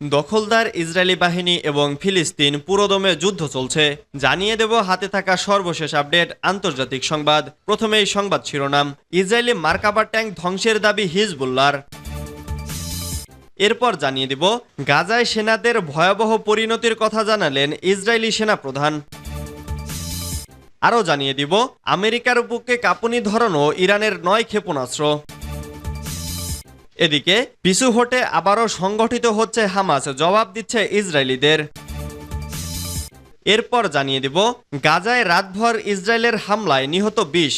দখলদার ইসরায়েলি বাহিনী এবং ফিলিস্তিন পুরোদমে যুদ্ধ চলছে। জানিয়ে দেব হাতে থাকা সর্বশেষ আপডেট আন্তর্জাতিক সংবাদ। প্রথমেই সংবাদ শিরোনাম। ইসরায়েলি মার্কাবার ট্যাঙ্ক ধ্বংসের দাবি হিজবুল্লার এরপর জানিয়ে দিব, গাজায় সেনাদের ভয়াবহ পরিণতির কথা জানালেন ইসরায়েলি সেনাপ্রধান। আরও জানিয়ে দিব, আমেরিকার বুকে কাঁপুনি ধরানো ইরানের নয় ক্ষেপণাস্ত্র। এদিকে পিছু হটে আবারও সংগঠিত হচ্ছে হামাস, জবাব দিচ্ছে ইসরায়েলিদের। এরপর জানিয়ে দিব, গাজায় রাতভর ইসরায়েলের হামলায় নিহত বিশ।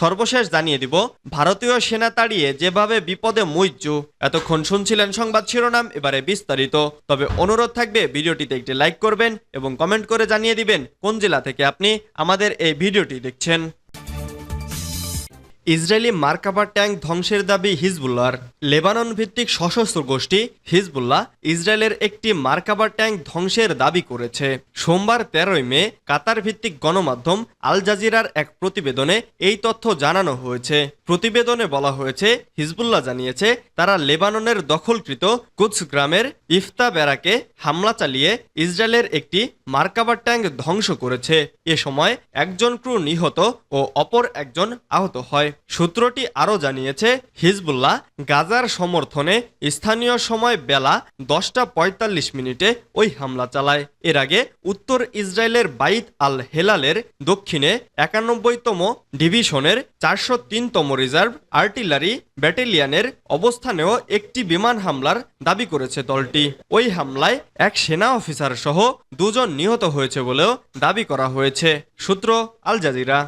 সর্বশেষ জানিয়ে দিব, ভারতীয় সেনা তাড়িয়ে যেভাবে বিপদে মুইজ্জু এতক্ষণ শুনছিলেন সংবাদ শিরোনাম, এবারে বিস্তারিত। তবে অনুরোধ থাকবে, ভিডিওটিতে একটি লাইক করবেন এবং কমেন্ট করে জানিয়ে দিবেন, কোন জেলা থেকে আপনি আমাদের এই ভিডিওটি দেখছেন। ইসরায়েলি মার্কাবার ট্যাঙ্ক ধ্বংসের দাবি হিজবুল্লাহর। লেবানন ভিত্তিক সশস্ত্র গোষ্ঠী হিজবুল্লাহ ইসরায়েলের একটি মার্কাবার ট্যাঙ্ক ধ্বংসের দাবি করেছে। সোমবার তেরোই মে কাতার ভিত্তিক গণমাধ্যম আল জাজিরার এক প্রতিবেদনে এই তথ্য জানানো হয়েছে। প্রতিবেদনে বলা হয়েছে, হিজবুল্লাহ জানিয়েছে, তারা লেবাননের দখলকৃত কুৎস গ্রামের ইফতা ব্যারাকে হামলা চালিয়ে ইসরায়েলের একটি মার্কাবার ট্যাঙ্ক ধ্বংস করেছে। এ সময় একজন ক্রু নিহত ও অপর একজন আহত হয়। সূত্রটি আরও জানিয়েছে, হিজবুল্লাহ গাজার সমর্থনে স্থানীয় সময় বেলা দশটা পঁয়তাল্লিশ মিনিটে ওই হামলা চালায়। এর আগে উত্তর ইসরায়েলের বাইত আল হেলালের দক্ষিণে একানব্বইতম ডিভিশনের চারশো তিনতম রিজার্ভ আর্টিলারি ব্যাটেলিয়ানের অবস্থানেও একটি বিমান হামলার দাবি করেছে দলটি। ওই হামলায় এক সেনা অফিসার সহ দুজন নিহত হয়েছে বলেও দাবি করা হয়েছে। সূত্র আল জাজিরা।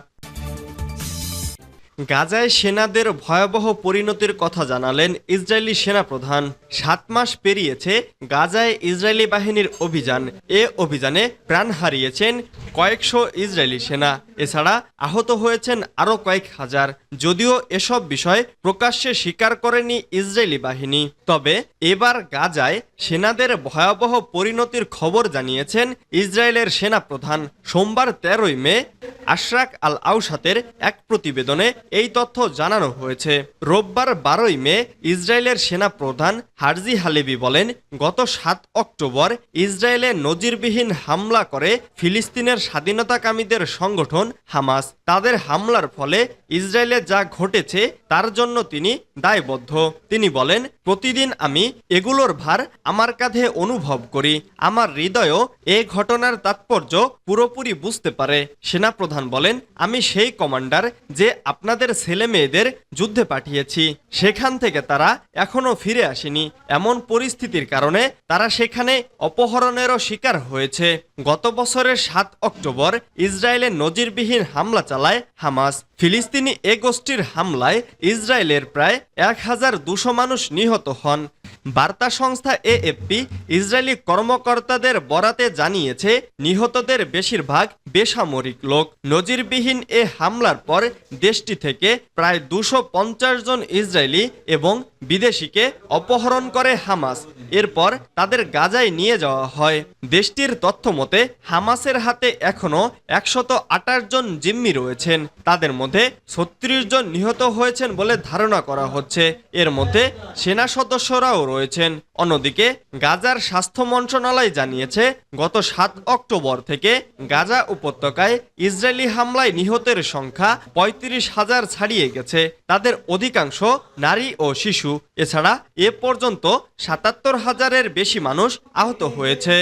গাজায় সেনাদের ভয়াবহ পরিণতির কথা জানালেন ইসরায়েলি সেনাপ্রধান। সাত মাস পেরিয়েছে গাজায় ইসরায়েলি বাহিনীর অভিযান। এ অভিযানে প্রাণ হারিয়েছেন কয়েকশো ইসরায়েলি সেনা। এছাড়া আহত হয়েছেন আরও কয়েক হাজার। যদিও এসব বিষয় প্রকাশ্যে স্বীকার করেনি ইসরায়েলি বাহিনী। তবে এবার গাজায় সেনাদের ভয়াবহ পরিণতির খবর জানিয়েছেন ইসরায়েলের সেনাপ্রধান। সোমবার তেরোই মে আশরাক আল আউসাতের এক প্রতিবেদনে এই তথ্য জানানো হয়েছে। রোববার বারোই মে ইসরায়েলের সেনা প্রধান হারজি হালেবি বলেন, গত সাত অক্টোবর ইসরায়েলে নজিরবিহীন হামলা করে ফিলিস্তিনের স্বাধীনতাকামীদের সংগঠন হামাস। তাদের হামলার ফলে ইসরায়েলে যা ঘটেছে তার জন্য তিনি দায়বদ্ধ। তিনি বলেন, প্রতিদিন আমি এগুলোর ভার আমার কাঁধে অনুভব করি। আমার হৃদয়ও এ ঘটনার তাৎপর্য পুরোপুরি বুঝতে পারে। সেনাপ্রধান বলেন, আমি সেই কমান্ডার যে আপনাদের ছেলে মেয়েদের যুদ্ধে পাঠিয়েছি। সেখান থেকে তারা এখনও ফিরে আসেনি। এমন পরিস্থিতির কারণে তারা সেখানে অপহরণেরও শিকার হয়েছে। গত বছরের সাত অক্টোবর ইসরায়েলে নজিরবিহীন হামলা চালায় হামাস। ফিলিস্তিনি এ গোষ্ঠীর হামলায় ইসরায়েলের প্রায় এক হাজার দুশো মানুষ নিহত হন। বার্তা সংস্থা এএফপি ইসরায়েলি কর্মকর্তাদের বরাতে জানিয়েছে, নিহতদের বেশিরভাগ বেসামরিক লোক। নজিরবিহীন এ হামলার পর দেশটি থেকে প্রায় দুশো জন ইসরায়েলি এবং বিদেশিকে অপহরণ করে হামাস। এরপর তাদের গাজায় নিয়ে যাওয়া হয়। দেশটির তথ্য মতে, হামাসের হাতে এখনও একশত জন জিম্মি রয়েছেন। তাদের মধ্যে ছত্রিশ জন নিহত হয়েছেন বলে ধারণা করা হচ্ছে। এর মধ্যে সেনা সদস্যরাও রয়েছেন। অন্যদিকে গাজার স্বাস্থ্য মন্ত্রণালয় জানিয়েছে, গত সাত অক্টোবর থেকে গাজা উপত্যকায় ইসরায়েলি হামলায় নিহতের সংখ্যা পঁয়ত্রিশ হাজার ছাড়িয়ে গেছে। তাদের অধিকাংশ নারী ও শিশু। এছাড়া এ পর্যন্ত সাতাত্তর হাজারের বেশি মানুষ আহত হয়েছে।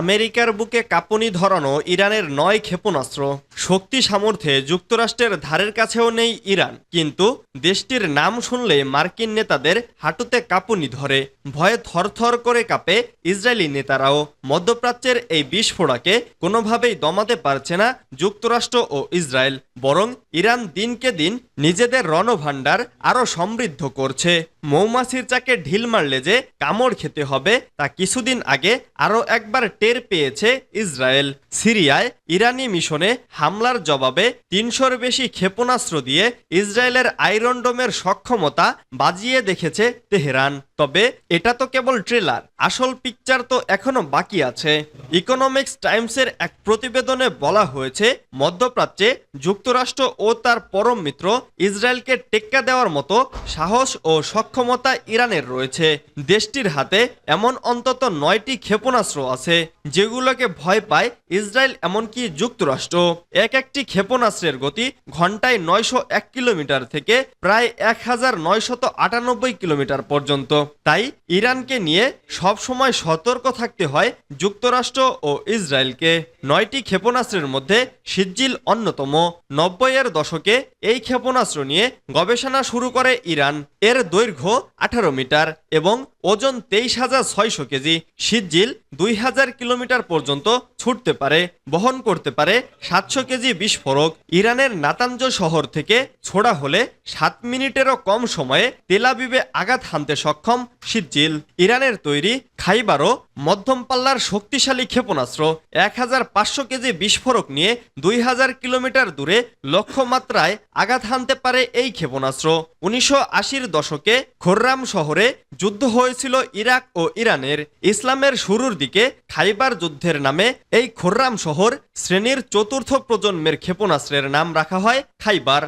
আমেরিকার বুকে কাঁপুনি ধরানো ইরানের নয় ক্ষেপণাস্ত্র। শক্তি সামর্থ্যে যুক্তরাষ্ট্রের ধারের কাছেও নেই ইরান। কিন্তু দেশটির নাম শুনলে মার্কিন নেতাদের হাঁটুতে কাঁপুনি ধরে। ভয়ে থরথর করে কাঁপে ইসরায়েলি নেতারাও। মধ্যপ্রাচ্যের এই বিস্ফোড়াকে কোনোভাবেই দমাতে পারছে না যুক্তরাষ্ট্র ও ইসরায়েল। বরং ইরান দিনকে দিন নিজেদের রণভাণ্ডার আরও সমৃদ্ধ করছে। মৌমাছির চাকে ঢিল মারলে যে কামড় খেতে হবে তা কিছুদিন আগে আরও একবার টের পেয়েছে ইসরায়েল সিরিয়ায়। ইরানি মিশনে হামলার জবাবে তিনশোর বেশি ক্ষেপণাস্ত্র দিয়ে ইসরায়েলের আয়রন ডোমের সক্ষমতা বাজিয়ে দেখেছে তেহরান। তবে এটা তো কেবল ট্রেলার, আসল পিকচার তো এখনও বাকি আছে। ইকোনমিক্স টাইমসের এক প্রতিবেদনে বলা হয়েছে, মধ্যপ্রাচ্যে যুক্তরাষ্ট্র ও তার পরম মিত্র ইসরায়েলকে টেক্কা দেওয়ার মতো সাহস ও সক্ষমতা ইরানের রয়েছে। দেশটির হাতে এমন অন্তত নয়টি ক্ষেপণাস্ত্র আছে, যেগুলোকে ভয় পায় ইসরায়েল এমনকি যুক্তরাষ্ট্র? এক একটি ক্ষেপণাস্ত্রের গতি ঘন্টায় নয়শো এক কিলোমিটার থেকে প্রায় এক হাজার নয়শত আটানব্বই কিলোমিটার পর্যন্ত। তাই ইরানকে নিয়ে সব সময় সতর্ক থাকতে হয় যুক্তরাষ্ট্র ও ইসরায়েলকে। নয়টি ক্ষেপণাস্ত্রের মধ্যে সিজ্জিল অন্যতম। নব্বইয়ের দশকে এই ক্ষেপণাস্ত্র নিয়ে গবেষণা শুরু করে ইরান। এর দৈর্ঘ্য আঠারো মিটার এবং ওজন তেইশ হাজার ছয়শো কেজি। সিজ্জিল দুই হাজার কিলোমিটার পর্যন্ত ছুটতে পারে। বহন করতে পারে সাতশো কেজি বিস্ফোরক। ইরানের নাতাঞ্জ শহর থেকে ছোড়া হলে সাত মিনিটেরও কম সময়ে তেলাবিবে আঘাত হানতে সক্ষম সিজ্জিল ইরানের তৈরি খাইবারও মধ্যম পাল্লার শক্তিশালী ক্ষেপণাস্ত্র এক হাজার পাঁচশো কেজি বিস্ফোরক নিয়ে দুই হাজার কিলোমিটার দূরে লক্ষ্যমাত্রায় আঘাত হানতে পারে এই ক্ষেপণাস্ত্র। উনিশশো আশির দশকে খোররাম শহরে যুদ্ধ হয়েছিল ইরাক ও ইরানের। ইসলামের শুরুর দিকে খাইবার যুদ্ধের নামে এই খোররাম শহর শ্রেণির চতুর্থ প্রজন্মের ক্ষেপণাস্ত্রের নাম রাখা হয় খাইবার।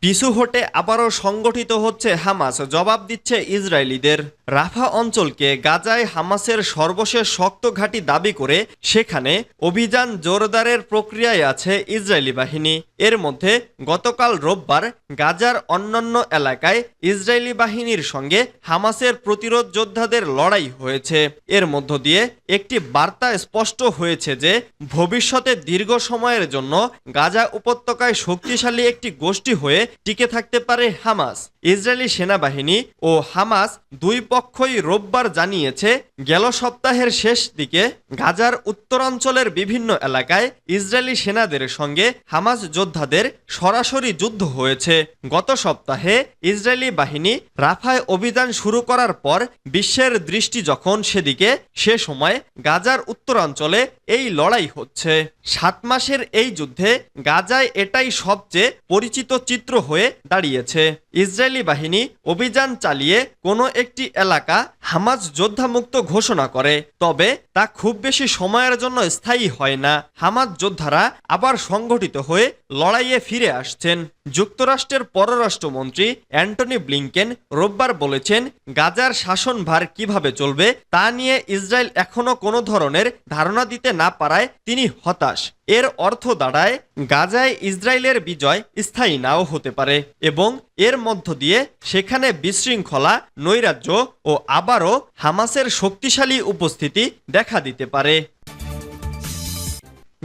পিছু হটে আবারও সংগঠিত হচ্ছে হামাস, জবাব দিচ্ছে ইসরায়েলিদের। রাফা অঞ্চলকে গাজায় হামাসের সর্বশেষ শক্ত ঘাঁটি দাবি করে সেখানে অভিযান জোরদারের প্রক্রিয়ায় আছে ইসরায়েলি বাহিনী। এর মধ্যে গতকাল রোববার গাজার অন্যান্য এলাকায় ইসরায়েলি বাহিনীর সঙ্গে হামাসের প্রতিরোধ যোদ্ধাদের লড়াই হয়েছে। এর মধ্য দিয়ে একটি বার্তা স্পষ্ট হয়েছে যে, ভবিষ্যতে দীর্ঘ সময়ের জন্য গাজা উপত্যকায় শক্তিশালী একটি গোষ্ঠী হয়ে টিকে থাকতে পারে হামাস। ইসরায়েলি সেনাবাহিনী ও হামাস দুই পক্ষই রোববার জানিয়েছে, গেল সপ্তাহের শেষ দিকে গাজার উত্তরাঞ্চলের বিভিন্ন এলাকায় ইসরায়েলি সেনাদের সঙ্গে হামাস যোদ্ধাদের সরাসরি যুদ্ধ হয়েছে। গত সপ্তাহে ইসরায়েলি বাহিনী রাফায় অভিযান শুরু করার পর বিশ্বের দৃষ্টি যখন সেদিকে, সে সময় গাজার উত্তরাঞ্চলে এই লড়াই হচ্ছে। সাত মাসের এই যুদ্ধে গাজায় এটাই সবচেয়ে পরিচিত চিত্র হয়ে দাঁড়িয়েছে। ইসরায়েলি বাহিনী অভিযান চালিয়ে কোনো একটি এলাকা হামাজ যোদ্ধামুক্ত ঘোষণা করে, তবে তা খুব বেশি সময়ের জন্য স্থায়ী হয় না। হামাজ যোদ্ধারা আবার সংগঠিত হয়ে লড়াইয়ে ফিরে আসছেন। যুক্তরাষ্ট্রের পররাষ্ট্রমন্ত্রী অ্যান্টনি ব্লিংকেন রোববার বলেছেন, গাজার শাসনভার কীভাবে চলবে তা নিয়ে ইসরায়েল এখনও কোনো ধরনের ধারণা দিতে না পারায় তিনি হতাশ। এর অর্থ দাঁড়ায়, গাজায় ইসরায়েলের বিজয় স্থায়ী নাও হতে পারে এবং এর মধ্য দিয়ে সেখানে বিশৃঙ্খলা, নৈরাজ্য ও আবারও হামাসের শক্তিশালী উপস্থিতি দেখা দিতে পারে।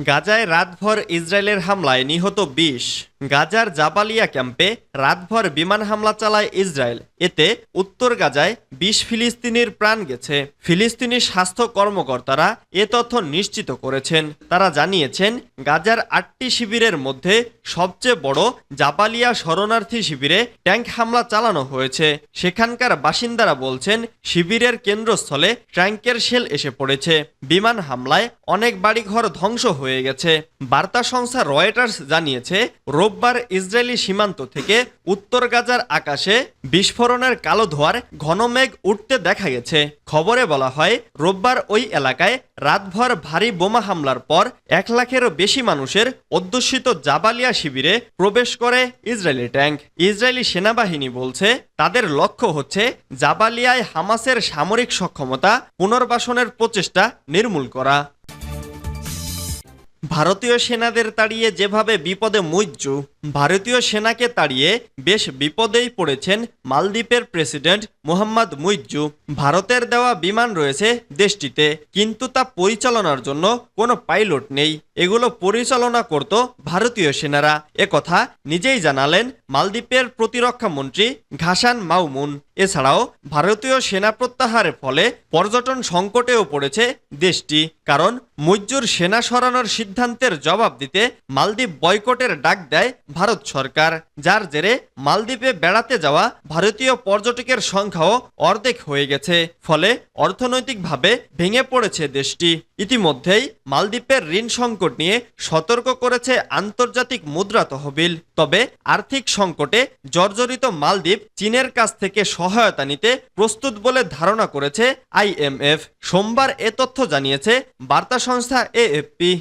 গাজায় রাতভর ইসরায়েলের হামলায় নিহত বিশ। গাজার জাবালিয়া ক্যাম্পে রাতভর বিমান হামলা চালায় ইসরায়েল। এতে উত্তর গাজায় বিশ ফিলিস্তিনির প্রাণ গেছে। ফিলিস্তিনি স্বাস্থ্য কর্মকর্তারা এ তথ্য নিশ্চিত করেছেন। তারা জানিয়েছেন, গাজার আটটি শিবিরের মধ্যে সবচেয়ে বড় জাবালিয়া শরণার্থী শিবিরে ট্যাঙ্ক হামলা চালানো হয়েছে। সেখানকার বাসিন্দারা বলছেন, শিবিরের কেন্দ্রস্থলে ট্যাঙ্কের শেল এসে পড়েছে। বিমান হামলায় অনেক বাড়িঘর ধ্বংস হয়ে গেছে। বার্তা সংস্থা রয়টার্স জানিয়েছে রোববার ইসরায়েলি সীমান্ত থেকে উত্তর গাজার আকাশে বিস্ফোরণের কালো ধোয়ার ঘন মেঘ উঠতে দেখা গেছে। খবরে বলা হয়, রোববার ওই এলাকায় রাতভর ভারী বোমা হামলার পর এক লাখেরও বেশি মানুষের অধ্যুষিত জাবালিয়া শিবিরে প্রবেশ করে ইসরায়েলি ট্যাঙ্ক। ইসরায়েলি সেনাবাহিনী বলছে, তাদের লক্ষ্য হচ্ছে জাবালিয়ায় হামাসের সামরিক সক্ষমতা পুনর্বাসনের প্রচেষ্টা নির্মূল করা। ভারতীয় সেনাদের তাড়িয়ে যেভাবে বিপদে মুইজ্জু ভারতীয় সেনাকে তাড়িয়ে বেশ বিপদেই পড়েছেন মালদ্বীপের প্রেসিডেন্ট মোহাম্মদ মুইজ্জু। ভারতের দেওয়া বিমান রয়েছে দেশটিতে, কিন্তু তা পরিচালনার জন্য কোনো পাইলট নেই। এগুলো পরিচালনা করত ভারতীয় সেনারা। একথা নিজেই জানালেন মালদ্বীপের প্রতিরক্ষা মন্ত্রী ঘাসান মাউমুন এছাড়াও ভারতীয় সেনা প্রত্যাহারের ফলে পর্যটন সংকটেও পড়েছে দেশটি, কারণ মুজ্জুর সেনা সরানোর সিদ্ধান্তের জবাব দিতে মালদ্বীপ বয়কটের ডাক দেয় ভারত সরকার, যার জেরে মালদ্বীপে বেড়াতে যাওয়া ভারতীয় পর্যটকের সংখ্যাও অর্ধেক হয়ে গেছে, ফলে অর্থনৈতিকভাবে ভেঙে পড়েছে দেশটি। ইতিমধ্যেই মালদ্বীপের ঋণ সংকট নিয়ে সতর্ক করেছে আন্তর্জাতিক মুদ্রা তহবিল। তবে আর্থিক সংকটে জর্জরিত মালদ্বীপ চীনের কাছ থেকে সহায়তা নিতে প্রস্তুত বলে ধারণা করেছে আইএমএফ সোমবার এ তথ্য জানিয়েছে বার্তা সংস্থা এএফপি।